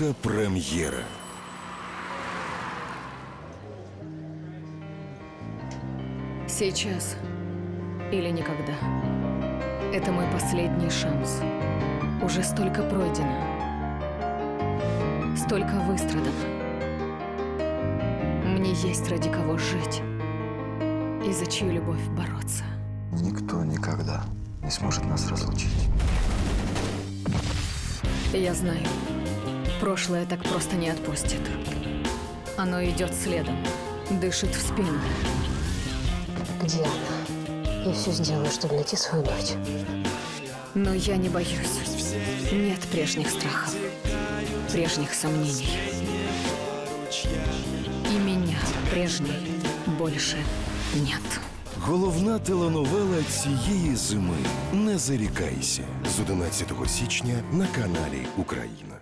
Велика прем'єра. Сейчас или никогда. Это мой последний шанс. Уже столько пройдено. Столько выстрадано. Мне есть ради кого жить. И за чью любовь бороться. Никто никогда не сможет нас разлучить. Я знаю, прошлое так просто не отпустит. Оно идет следом, дышит в спину. Где она? Я все сделаю, чтобы найти свою дочь. Но я не боюсь. Нет прежних страхов, прежних сомнений. И меня прежней больше нет. Головна теленовела цієї зими. Не зарікайся з 11 січня на каналі Україна.